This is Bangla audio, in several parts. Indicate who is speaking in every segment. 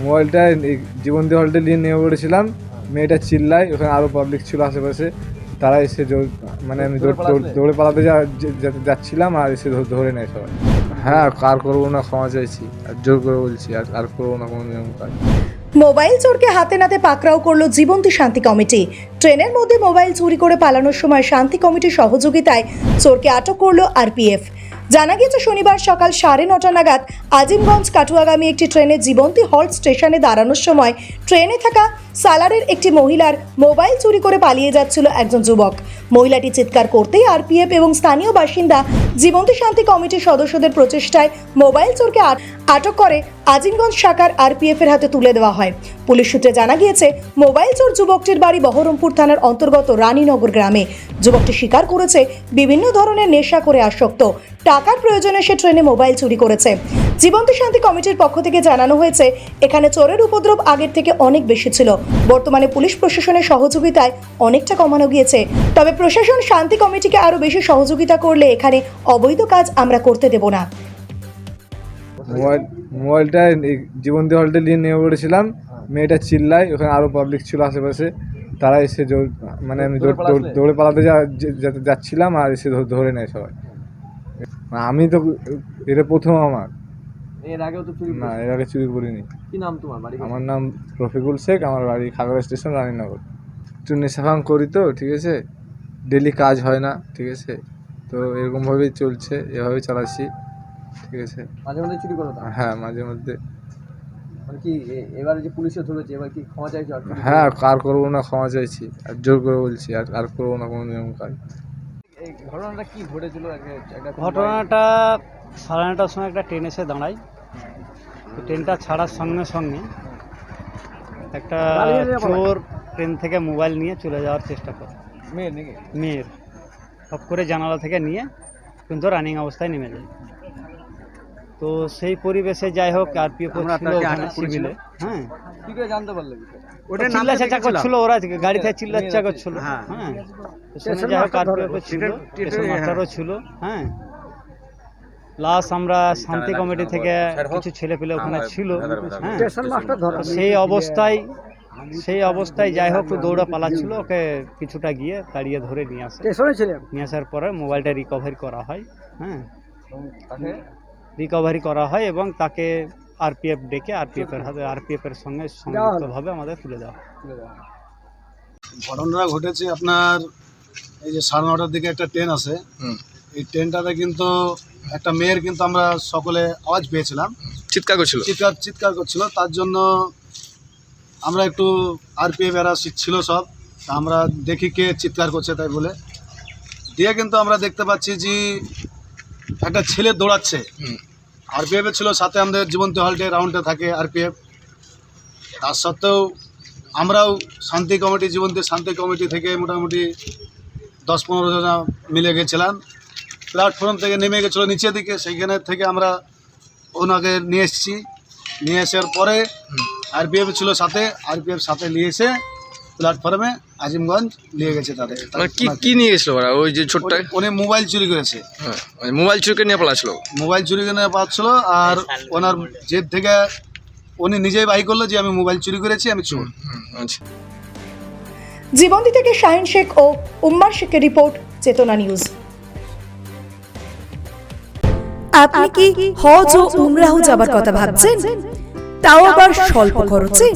Speaker 1: মোবাইলটা জীবন্তী হলটা নিয়ে নেমে পড়েছিলাম। মেয়েটা চিল্লায়, ওখানে আরও পাবলিক ছিল আশেপাশে। তারা এসে মানে আমি দৌড়- পালাতে যাচ্ছিলাম আর এসে ধরে নেয় সবাই। হ্যাঁ কার করব না, ক্ষমা চাইছি। আর জোর করে বলছি, আর আর করব না কোনো নিয়ম কাজ।
Speaker 2: মোবাইল চোরকে হাতে নাতে পাকড়াও করল জীবন্তী শান্তি কমিটি। ট্রেনের মধ্যে মোবাইল চুরি করে পালানোর সময় শান্তি কমিটির সহযোগিতায় চোরকে আটক করল আরপিএফ। জানা গিয়েছে, শনিবার সকাল সাড়ে নটা নাগাদ আজিমগঞ্জ কাটুয়াগামী একটি ট্রেনে জীবন্তী হল্ট স্টেশনে দাঁড়ানোর সময় ট্রেনে থাকা সালারের একটি মহিলার মোবাইল চুরি করে পালিয়ে যাচ্ছিল একজন যুবক। মহিলাটি চিৎকার করতেই আরপিএফ এবং স্থানীয় বাসিন্দা জীবন্তী শান্তি কমিটির সদস্যদের প্রচেষ্টায় মোবাইল চোরকে আট- আটক করে আজিমগঞ্জ শাখার আরপিএফ এর হাতে তুলে দেওয়া হয়। পুলিশ সূত্রে জানা গিয়েছে, মোবাইল চোর যুবকটির বাড়ি বহরমপুর থানার অন্তর্গত রানীনগর গ্রামে। যুবকটি স্বীকার করেছে, বিভিন্ন ধরনের নেশা করে আসক্ত। টাকার প্রয়োজনে সে ট্রেনে মোবাইল চুরি করেছে। জীবন্ত শান্তি কমিটির পক্ষ থেকে জানানো হয়েছে, এখানে চোরের উপদ্রব আগের থেকে অনেক বেশি ছিল। বর্তমানে পুলিশ প্রশাসনের সহযোগিতায় অনেকটা কমানো গিয়েছে। তবে প্রশাসন শান্তি কমিটিকে আরও বেশি সহযোগিতা করলে এখানে অবৈধ কাজ আমরা করতে দেব না।
Speaker 1: মোবাইল মোবাইলটা এই জীবন্তী হলটা নিয়ে নেমে পড়েছিলাম মেয়েটা চিল্লায়, ওখানে আরও পাবলিক ছিল আশেপাশে। তারা এসে জোর- মানে আমি দৌড়- পালাতে যাচ্ছিলাম আর এসে ধরে নেয় সবাই। আমি তো এটা প্রথম আমার।
Speaker 3: এর আগেও তো চুরি
Speaker 1: না এর আগে চুরি করিনি।
Speaker 3: কি নাম তোমার বাড়ি
Speaker 1: আমার নাম রফিকুল শেখ আমার বাড়ি খাগড়া স্টেশন রানীনগর। একটু নেশাভাং করি তো ঠিক আছে? ডেলি কাজ হয় না ঠিক আছে? তো এরকমভাবেই চলছে এভাবেই চালাচ্ছি ঠিক আছে?
Speaker 3: মাঝে মাঝে চুরি করো
Speaker 1: হ্যাঁ মাঝে মধ্যে।
Speaker 3: মানে কি এবারে যে পুলিশে ধরেছে এবার কি ক্ষমা চাইছো
Speaker 1: হ্যাঁ কার করব না ক্ষমা চাইছি। আর জোর করে বলছি আর আর করব না কোনো নিয়ম কাজ।
Speaker 3: এই ঘটনাটা কি ঘটেছিল?
Speaker 4: ঘটনাটা সাড়ে নটার সময় একটা ট্রেন এসে দাঁড়ায়। ট্রেনটা ছাড়ার সঙ্গে সঙ্গে একটা চোর ট্রেন থেকে মোবাইল নিয়ে চলে যাওয়ার চেষ্টা করে।
Speaker 3: নাকি?
Speaker 4: মেয়ের। সব করে জানালা থেকে নিয়ে কিন্তু রানিং অবস্থায় নেমে যায়। তো সেই পরিবেশে যাই হোক ছিল ওখানে হ্যাঁ।
Speaker 3: কি করে জানতে পারলে?
Speaker 4: ওটা চিল্লা চেঁচা করছিল ওরা গাড়ি থেকে চিল্লা চেঁচা করছিল। হ্যাঁ। যাই হোক আরপিএফ ছিল স্টেশন মাস্টারও ছিল হ্যাঁ। প্লাস আমরা শান্তি কমিটি থেকে কিছু ছেলে। পেলে ওখানে ছিল হ্যাঁ। সেই অবস্থায় সেই অবস্থায় যাই হোক দৌড়া পালাচ্ছিল ওকে কিছুটা গিয়ে তাড়িয়ে ধরে নিয়ে আসে। নিয়ে আসার পরে মোবাইলটা রিকভারি করা হয় হ্যাঁ। রিকভারি করা হয় এবং তাকে আরপিএফ ডেকে আরপিএফ এর হাতে আরপিএফ এর সঙ্গে সংযুক্তভাবে আমাদের তুলে দেওয়া।
Speaker 5: ঘটনাটা ঘটেছে আপনার এই যে সাড়ে নটার দিকে একটা ট্রেন আছে। এই ট্রেনটাতে কিন্তু একটা মেয়ের কিন্তু আমরা সকলে আওয়াজ পেয়েছিলাম।
Speaker 6: চিৎকার করছিল।
Speaker 5: চিৎকার চিৎকার করছিল। তার জন্য আমরা একটু আরপিএফ এরা ছিল সব। তা আমরা দেখি কে চিৎকার করছে তাই বলে। দিয়ে কিন্তু আমরা দেখতে পাচ্ছি যে একটা ছেলে দৌড়াচ্ছে।
Speaker 6: হুম।
Speaker 5: আরপিএফ ছিল সাথে আমাদের জীবন্ত হল্টে রাউন্ডে থাকে আরপিএফ। তার সত্ত্বেও আমরাও শান্তি কমিটি জীবন্তী শান্তি কমিটি থেকে মোটামুটি দশ পনেরো জন মিলে গেছিলাম। প্ল্যাটফর্ম থেকে নেমে গেছিল নিচের দিকে সেইখানে থেকে আমরা ওনাকে নিয়ে এসেছি। নিয়ে আসার পরে আরপিএফ ছিল সাথে আরপিএফ সাথে নিয়ে এসে প্ল্যাটফর্মে আজিমগঞ্জ নিয়ে গেছে তাদের।
Speaker 6: মানে কি কি নিয়ে গেছিল ওরা? ওই যে ছোট্ট
Speaker 5: উনি- মোবাইল চুরি করেছে।
Speaker 6: হ্যাঁ, মানে মোবাইল চুরিকে নিয়ে পালাছিল
Speaker 5: মোবাইল চুরি করে নিয়ে পাচ্ছিল আর ওনার জেদ থেকে উনি নিজেই বাই করল যে আমি মোবাইল চুরি করেছি আমি চোর।
Speaker 6: আচ্ছা।
Speaker 2: জীবন্তী থেকে শাহিন শেখ ও উম্মার শেখের রিপোর্ট চেতনা নিউজ। আপনি কি হজ ও উমরাহ যাবার কথা ভাবছেন? তাও আবার স্বল্প খরচে?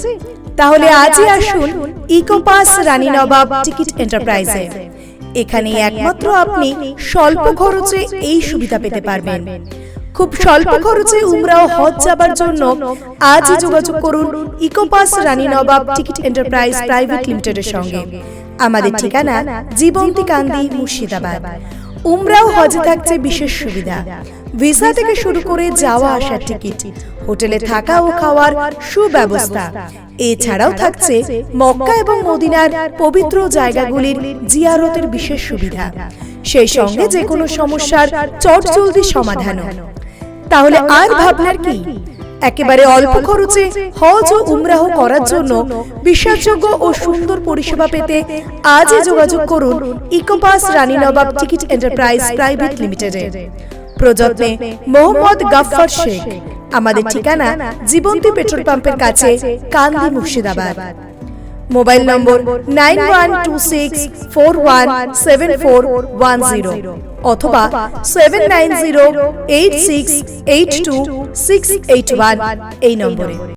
Speaker 2: তাহলে আজই আসুন ইকোপাস রানী নবাব টিকিট এন্টারপ্রাইজে। এখানে একমাত্র আপনি স্বল্প খরচে এই সুবিধা পেতে পারবেন। খুব স্বল্প খরচে উমরা ও হজ যাবার জন্য আজই যোগাযোগ করুন ইকোপাস Rani Nawab ticket enterprise private লিমিটেডের সঙ্গে। আমাদের ঠিকানা জীবন্তী কান্দি মুর্শিদাবাদ। উমরাও হজে থাকছে বিশেষ সুবিধা। ভিসা থেকে শুরু করে যাওয়া আসার টিকিট হোটেলে থাকা ও খাওয়ার সুব্যবস্থা। এছাড়াও থাকছে মক্কা এবং মদিনার পবিত্র জায়গাগুলির জিয়ারতের বিশেষ সুবিধা। সেই সঙ্গে যে কোনো সমস্যার চটজলদি সমাধানও। তাহলে আর ভাবনার কি? একেবারে অল্প খরচে হজ ও উমরাহ করার জন্য বিশ্বাসযোগ্য ও সুন্দর পরিষেবা পেতে আজই যোগাযোগ করুন ইকোপাস Rani Nawab ticket enterprise private লিমিটেডে। প্রযত্নে মোহাম্মদ গাফফার শেখ। আমাদের ঠিকানা জীবন্তী পেট্রোল পাম্পের কাছে Kandi Murshidabad. Mobile number nine one two six four one seven four one zero অথবা seven nine zero eight six eight two six eight one এই নম্বরে।